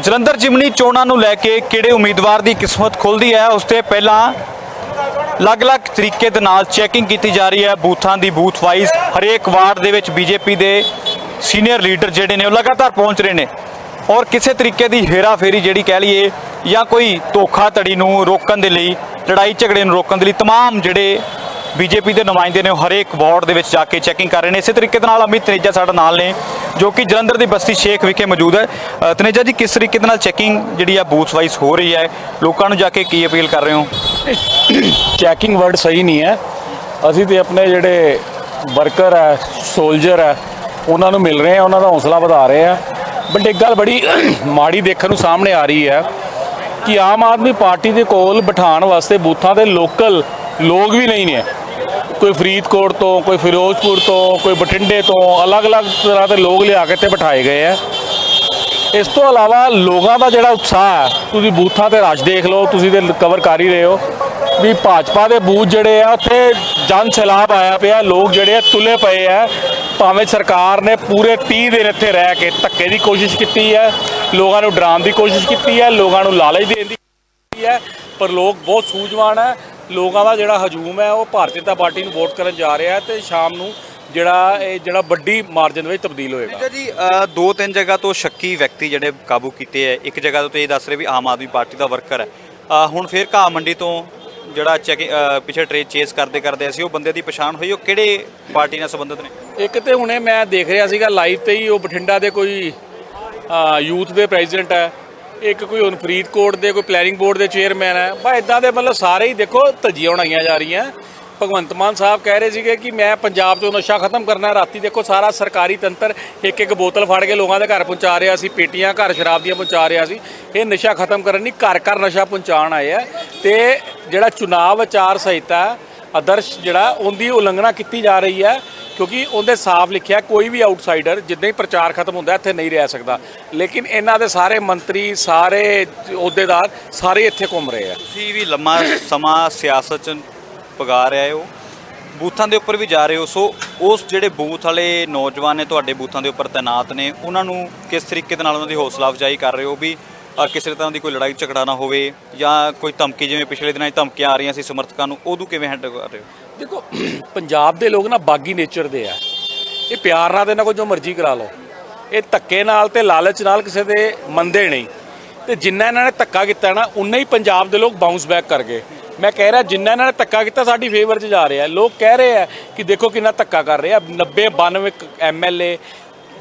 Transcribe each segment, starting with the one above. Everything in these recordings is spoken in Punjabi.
ਜਲੰਧਰ ਜਿਮਨੀ ਚੋਣਾਂ ਨੂੰ ਲੈ ਕੇ ਕਿਹੜੇ ਉਮੀਦਵਾਰ ਦੀ ਕਿਸਮਤ ਖੁੱਲਦੀ ਹੈ ਉਸ ਤੇ ਪਹਿਲਾਂ ਅਲੱਗ-ਅਲੱਗ ਤਰੀਕੇ ਦੇ ਨਾਲ ਚੈਕਿੰਗ ਕੀਤੀ ਜਾ ਰਹੀ ਹੈ ਬੂਥਾਂ ਦੀ ਬੂਥ ਵਾਈਜ਼ ਹਰੇਕ ਵਾਰਡ ਦੇ ਵਿੱਚ ਬੀਜੇਪੀ ਦੇ ਸੀਨੀਅਰ ਲੀਡਰ ਜਿਹੜੇ ਨੇ ਉਹ ਲਗਾਤਾਰ ਪਹੁੰਚ ਰਹੇ ਨੇ ਔਰ ਕਿਸੇ ਤਰੀਕੇ ਦੀ ਹੇਰਾਫੇਰੀ ਜਿਹੜੀ ਕਹਿ ਲਈਏ ਜਾਂ ਕੋਈ ਧੋਖਾਧੜੀ ਨੂੰ ਰੋਕਣ ਦੇ ਲਈ ਲੜਾਈ ਝਗੜੇ ਨੂੰ ਰੋਕਣ ਦੇ ਲਈ तमाम ਜਿਹੜੇ ਬੀਜੇਪੀ ਦੇ ਨੁਮਾਇੰਦੇ ਨੇ ਉਹ ਹਰੇਕ ਵਾਰਡ ਦੇ ਵਿੱਚ ਜਾ ਕੇ ਚੈਕਿੰਗ ਕਰ ਰਹੇ ਨੇ। ਇਸੇ ਤਰੀਕੇ ਦੇ ਨਾਲ ਅਮਿਤ ਤਨੇਜਾ ਸਾਡੇ ਨਾਲ ਨੇ, ਜੋ ਕਿ ਜਲੰਧਰ ਦੀ ਬਸਤੀ ਸ਼ੇਖ ਵਿਖੇ ਮੌਜੂਦ ਹੈ। ਤਨੇਜਾ ਜੀ, ਕਿਸ ਤਰੀਕੇ ਦੇ ਨਾਲ ਚੈਕਿੰਗ ਜਿਹੜੀ ਆ ਬੂਥ ਵਾਈਜ਼ ਹੋ ਰਹੀ ਹੈ? ਲੋਕਾਂ ਨੂੰ ਜਾ ਕੇ ਕੀ ਅਪੀਲ ਕਰ ਰਹੇ ਹੋ? ਚੈਕਿੰਗ ਵਰਡ ਸਹੀ ਨਹੀਂ ਹੈ। ਅਸੀਂ ਤੇ ਆਪਣੇ ਜਿਹੜੇ ਵਰਕਰ ਹੈ ਸੋਲਜਰ ਹੈ, ਉਹਨਾਂ ਨੂੰ ਮਿਲ ਰਹੇ ਆ ਉਹਨਾਂ ਦਾ ਹੌਸਲਾ ਵਧਾ ਰਹੇ ਆ ਬਟ ਇੱਕ ਗੱਲ ਬੜੀ ਮਾੜੀ ਦੇਖਣ ਨੂੰ ਸਾਹਮਣੇ ਆ ਰਹੀ ਹੈ ਕਿ ਆਮ ਆਦਮੀ ਪਾਰਟੀ ਦੇ ਕੋਲ ਬਿਠਾਉਣ ਵਾਸਤੇ ਬੂਥਾਂ ਦੇ ਲੋਕਲ ਲੋਕ ਵੀ ਨਹੀਂ ਨੇ। ਕੋਈ ਫਰੀਦਕੋਟ ਤੋਂ, ਕੋਈ ਫਿਰੋਜ਼ਪੁਰ ਤੋਂ, ਕੋਈ ਬਠਿੰਡੇ ਤੋਂ ਅਲੱਗ-ਅਲੱਗ ਤਰ੍ਹਾਂ ਦੇ ਲੋਕ ਲਿਆ ਕੇ ਇੱਥੇ ਬਿਠਾਏ ਗਏ ਆ। ਇਸ ਤੋਂ ਇਲਾਵਾ ਲੋਕਾਂ ਦਾ ਜਿਹੜਾ ਉਤਸ਼ਾਹ ਹੈ, ਤੁਸੀਂ ਬੂਥਾਂ ਤੇ ਰਸ਼ ਦੇਖ ਲਓ, ਤੁਸੀਂ ਤੇ ਕਵਰ ਕਰ ਹੀ ਰਹੇ ਹੋ ਵੀ ਭਾਜਪਾ ਦੇ ਬੂਥ ਜਿਹੜੇ ਆ, ਉੱਥੇ ਜਨ ਸੈਲਾਬ ਆਇਆ ਪਿਆ, ਲੋਕ ਜਿਹੜੇ ਆ ਤੁਲੇ ਪਏ ਆ। ਭਾਵੇਂ ਸਰਕਾਰ ਨੇ ਪੂਰੇ 30 ਦਿਨ ਇੱਥੇ ਰਹਿ ਕੇ ਧੱਕੇ ਦੀ ਕੋਸ਼ਿਸ਼ ਕੀਤੀ ਹੈ ਲੋਕਾਂ ਨੂੰ ਡਰਾਉਣ ਦੀ ਕੋਸ਼ਿਸ਼ ਕੀਤੀ ਹੈ ਲੋਕਾਂ ਨੂੰ ਲਾਲਚ ਦੇਣ ਦੀ ਕੀਤੀ ਹੈ ਪਰ ਲੋਕ ਬਹੁਤ ਸੂਝਵਾਨ ਹੈ ਲੋਕਾਂ ਦਾ ਜਿਹੜਾ ਹਜੂਮ ਹੈ ਉਹ ਭਾਰਤੀ ਜਨਤਾ ਪਾਰਟੀ ਨੂੰ ਵੋਟ ਕਰਨ ਜਾ ਰਿਹਾ ਹੈ ਤੇ ਸ਼ਾਮ ਨੂੰ ਜਿਹੜਾ ਇਹ ਜਿਹੜਾ ਵੱਡੀ ਮਾਰਜਨ ਵਿੱਚ ਤਬਦੀਲ ਹੋਏਗਾ। ਜੀ ਦੋ ਤਿੰਨ ਜਗ੍ਹਾ ਤੋਂ ਸ਼ੱਕੀ ਵਿਅਕਤੀ ਜਿਹੜੇ ਕਾਬੂ ਕੀਤੇ ਹੈ। ਇੱਕ ਜਗ੍ਹਾ ਤੋਂ ਤੇ ਇਹ ਦੱਸ ਰਹੇ ਵੀ ਆਮ ਆਦਮੀ ਪਾਰਟੀ ਦਾ ਵਰਕਰ ਹੈ। ਹੁਣ ਫੇਰ ਘਾਹ ਮੰਡੀ ਤੋਂ ਜਿਹੜਾ ਪਿੱਛੇ ਟ੍ਰੇਸ ਚੇਸ ਕਰਦੇ ਕਰਦੇ ਅਸੀਂ ਉਹ ਬੰਦੇ ਦੀ ਪਛਾਣ ਹੋਈ। ਉਹ ਕਿਹੜੇ ਪਾਰਟੀ ਨਾਲ ਸੰਬੰਧਿਤ ਨੇ? ਇੱਕ ਤੇ ਹੁਣੇ ਮੈਂ ਦੇਖ ਰਿਹਾ ਸੀਗਾ ਲਾਈਵ ਤੇ ਹੀ ਉਹ ਬਠਿੰਡਾ ਦੇ ਕੋਈ ਯੂਥ ਦੇ ਪ੍ਰੈਜ਼ੀਡੈਂਟ ਹੈ। ਇੱਕ ਕੋਈ ਹੁਣ ਫਰੀਦਕੋਟ ਦੇ, ਕੋਈ ਪਲੈਨਿੰਗ ਬੋਰਡ ਦੇ ਚੇਅਰਮੈਨ ਹੈ। ਬਾ ਇਦਾਂ ਦੇ ਮਤਲਬ ਸਾਰੇ ਹੀ ਦੇਖੋ ਧੱਜੀਆਂ ਉਡਾਈਆਂ ਜਾ ਰਹੀਆਂ। ਭਗਵੰਤ ਮਾਨ ਸਾਹਿਬ ਕਹਿ ਰਹੇ ਸੀਗੇ ਕਿ ਮੈਂ ਪੰਜਾਬ 'ਚੋਂ ਨਸ਼ਾ ਖਤਮ ਕਰਨਾ ਰਾਤੀ ਦੇਖੋ ਸਾਰਾ ਸਰਕਾਰੀ ਤੰਤਰ ਇੱਕ ਇੱਕ ਬੋਤਲ ਫੜ ਕੇ ਲੋਕਾਂ ਦੇ ਘਰ ਪਹੁੰਚਾ ਰਿਹਾ ਸੀ, ਪੇਟੀਆਂ, ਘਰ ਸ਼ਰਾਬ ਦੀਆਂ ਪਹੁੰਚਾ ਰਿਹਾ ਸੀ। ਇਹ ਨਸ਼ਾ ਖਤਮ ਕਰਨ ਨਹੀਂ ਘਰ ਘਰ ਨਸ਼ਾ ਪਹੁੰਚਾਉਣ ਆਏ ਆ। ਤੇ ਜਿਹੜਾ ਚੁਣਾਵ ਆਚਾਰ ਸੰਹਿਤਾ, ਆਦਰਸ਼ ਜਿਹੜਾ, ਉਹਦੀ ਉਲੰਘਣਾ ਕੀਤੀ ਜਾ ਰਹੀ ਹੈ। ਕਿਉਂਕਿ ਉਹਦੇ ਸਾਫ਼ ਲਿਖਿਆ ਕੋਈ ਵੀ ਆਊਟਸਾਈਡਰ ਜਿੱਦਾਂ ਹੀ ਪ੍ਰਚਾਰ ਖਤਮ ਹੁੰਦਾ, ਇੱਥੇ ਨਹੀਂ ਰਹਿ ਸਕਦਾ। ਲੇਕਿਨ ਇਹਨਾਂ ਦੇ ਸਾਰੇ ਮੰਤਰੀ, ਸਾਰੇ ਅਹੁਦੇਦਾਰ, ਸਾਰੇ ਇੱਥੇ ਘੁੰਮ ਰਹੇ ਆ। ਤੁਸੀਂ ਵੀ ਲੰਮਾ ਸਮਾਂ ਸਿਆਸਤ ਚ ਪਗਾ ਰਹੇ ਹੋ। ਬੂਥਾਂ ਦੇ ਉੱਪਰ ਵੀ ਜਾ ਰਹੇ ਹੋ। ਸੋ ਉਸ ਜਿਹੜੇ ਬੂਥ ਵਾਲੇ ਨੌਜਵਾਨ ਨੇ, ਤੁਹਾਡੇ ਬੂਥਾਂ ਦੇ ਉੱਪਰ ਤਾਇਨਾਤ ਨੇ, ਉਹਨਾਂ ਨੂੰ ਕਿਸ ਤਰੀਕੇ ਦੇ ਨਾਲ ਉਹਨਾਂ ਦੀ ਹੌਸਲਾ ਅਫਜ਼ਾਈ ਕਰ ਰਹੇ ਹੋ ਵੀ ਕਿਸੇ ਤਰ੍ਹਾਂ ਦੀ ਕੋਈ ਲੜਾਈ ਝਗੜਾ ਨਾ ਹੋਵੇ ਜਾਂ ਕੋਈ ਧਮਕੀ, ਜਿਵੇਂ ਪਿਛਲੇ ਦਿਨਾਂ 'ਚ ਧਮਕੀਆਂ ਆ ਰਹੀਆਂ ਸੀ ਸਮਰਥਕਾਂ ਨੂੰ, ਉਦੋਂ ਕਿਵੇਂ ਹੈਂਡਲ ਕਰ ਰਹੇ ਹੋ? ਦੇਖੋ, ਪੰਜਾਬ ਦੇ ਲੋਕ ਨਾ ਬਾਗੀ ਨੇਚਰ ਦੇ ਆ। ਇਹ ਪਿਆਰ ਨਾਲ ਤੇ ਇਹਨਾਂ ਕੋਲ ਜੋ ਮਰਜ਼ੀ ਕਰਾ ਲਓ। ਇਹ ਧੱਕੇ ਨਾਲ ਤੇ ਲਾਲਚ ਨਾਲ ਕਿਸੇ ਦੇ ਮੰਨਦੇ ਨਹੀਂ। ਤੇ ਜਿੰਨਾ ਇਹਨਾਂ ਨੇ ਧੱਕਾ ਕੀਤਾ ਨਾ, ਉਨਾ ਹੀ ਪੰਜਾਬ ਦੇ ਲੋਕ ਬਾਉਂਸ ਬੈਕ ਕਰ ਗਏ। ਮੈਂ ਕਹਿ ਰਿਹਾ, ਜਿੰਨਾ ਇਹਨਾਂ ਨੇ ਧੱਕਾ ਕੀਤਾ, ਸਾਡੀ ਫੇਵਰ 'ਚ ਜਾ ਰਿਹਾ। ਲੋਕ ਕਹਿ ਰਹੇ ਆ ਕਿ ਦੇਖੋ ਕਿੰਨਾ ਧੱਕਾ ਕਰ ਰਹੇ ਆ। 90 92 ਐਮਐਲਏ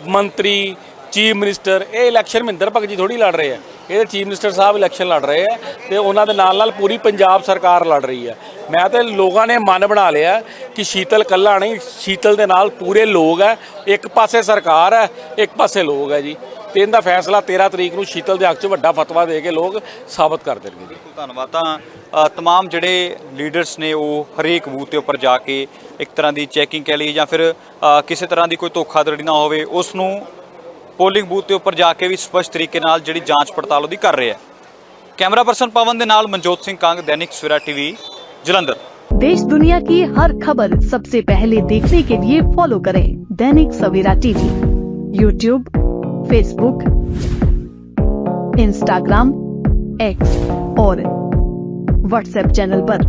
ਮੰਤਰੀ, ਚੀਫ ਮਿਨਿਸਟਰ ਇਹ ਇਲੈਕਸ਼ਨ ਮਹਿੰਦਰ ਭਗਤ ਜੀ ਥੋੜੀ ਲੜ ਰਹੇ ਆ। ਇਹਦੇ ਚੀਫ ਮਿਨਿਸਟਰ ਸਾਹਿਬ ਇਲੈਕਸ਼ਨ ਲੜ ਰਹੇ ਆ ਤੇ ਉਹਨਾਂ ਦੇ ਨਾਲ ਨਾਲ ਪੂਰੀ ਪੰਜਾਬ ਸਰਕਾਰ ਲੜ ਰਹੀ ਹੈ ਮੈਂ ਤੇ ਲੋਕਾਂ ਨੇ ਮਨ ਬਣਾ ਲਿਆ ਕਿ ਸ਼ੀਤਲ ਕੱਲਾ ਨਹੀਂ ਸ਼ੀਤਲ ਦੇ ਨਾਲ ਪੂਰੇ ਲੋਕ ਹੈ ਇੱਕ ਪਾਸੇ ਸਰਕਾਰ ਹੈ ਇੱਕ ਪਾਸੇ ਲੋਕ ਹੈ ਜੀ। ਤੇ ਇਹਦਾ ਫੈਸਲਾ 13 ਤਰੀਕ ਨੂੰ ਸ਼ੀਤਲ ਦੇ ਹੱਕ 'ਚ ਵੱਡਾ ਫਤਵਾ ਦੇ ਕੇ ਲੋਕ ਸਾਬਤ ਕਰ ਦੇਣਗੇ ਜੀ। ਧੰਨਵਾਦ। ਤਾਂ ਅ, ਤਮਾਮ ਜਿਹੜੇ ਲੀਡਰਸ ਨੇ ਉਹ ਹਰੇਕ ਬੂਥ ਦੇ ਉੱਪਰ ਜਾ ਕੇ ਇੱਕ ਤਰ੍ਹਾਂ ਦੀ ਚੈਕਿੰਗ ਕਹਿ ਲਈ ਜਾਂ ਫਿਰ ਕਿਸੇ ਤਰ੍ਹਾਂ ਦੀ ਕੋਈ ਧੋਖਾਧੜੀ ਨਾ ਹੋਵੇ ਉਸ ਨੂੰ ਪੋਲਿੰਗ ਬੂਥ ਦੇ ਉੱਪਰ ਜਾ ਕੇ ਵੀ ਸਪਸ਼ਟ ਤਰੀਕੇ ਨਾਲ ਜਿਹੜੀ ਜਾਂਚ ਪੜਤਾਲ ਉਹਦੀ ਕਰ ਰਹੇ ਆ ਕੈਮਰਾ ਪਰਸਨ ਪਵਨ ਦੇ ਨਾਲ ਮਨਜੋਤ ਸਿੰਘ ਕੰਗ ਦੈਨਿਕ ਸਵੇਰਾ ਟੀਵੀ ਜਲੰਧਰ देश दुनिया की हर खबर सबसे पहले देखने के लिए फॉलो करें Dainik Savera TV YouTube Facebook Instagram X और व्हाट्सएप चैनल पर।